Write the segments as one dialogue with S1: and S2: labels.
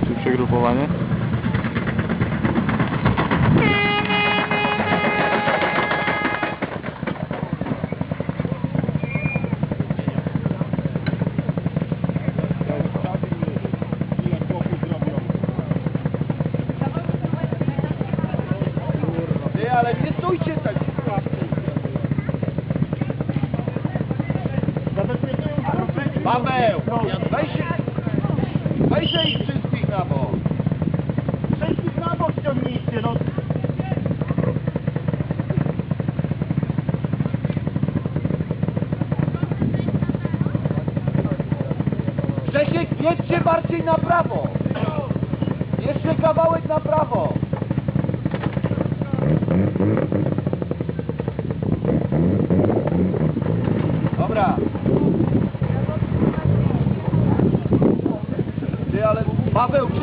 S1: wygrupowanie.
S2: Ty, ale nie stójcie tak. Paweł, weź się, weź się wszystkich na bok.
S3: Wszystkich na bok ściągnijcie, no.
S2: Grzesiek, jedźcie bardziej na prawo. Jeszcze kawałek na prawo.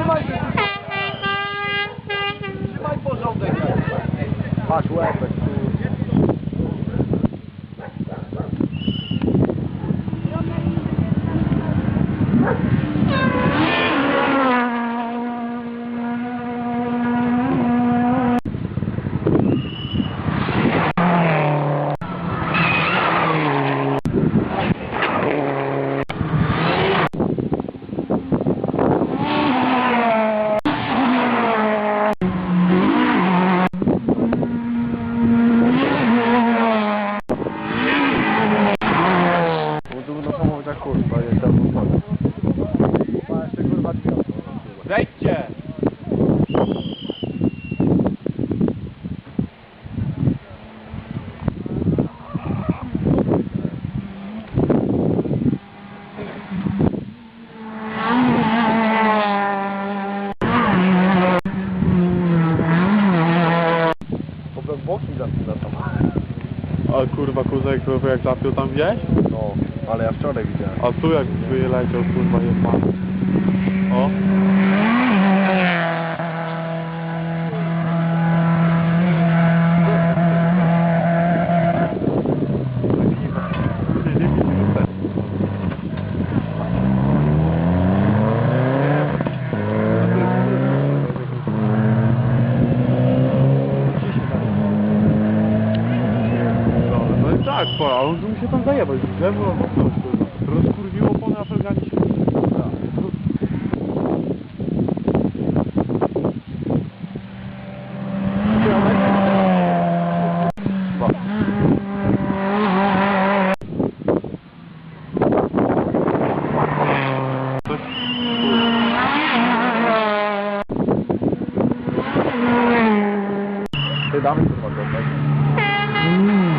S2: Trzymaj, trzymaj porządek.
S3: Masz łeb.
S1: A kurwa kuzek, to jak zapiął tam gdzieś?
S3: No, ale ja wczoraj widziałem.
S1: A tu jak wyleciał kurwa jest. O. No i tak, po, ale on tu musi tam zajebać. Drzewo, no coś, kurwa. Rozkurwiło opony, a felgani się
S3: damy kurwa go, tak?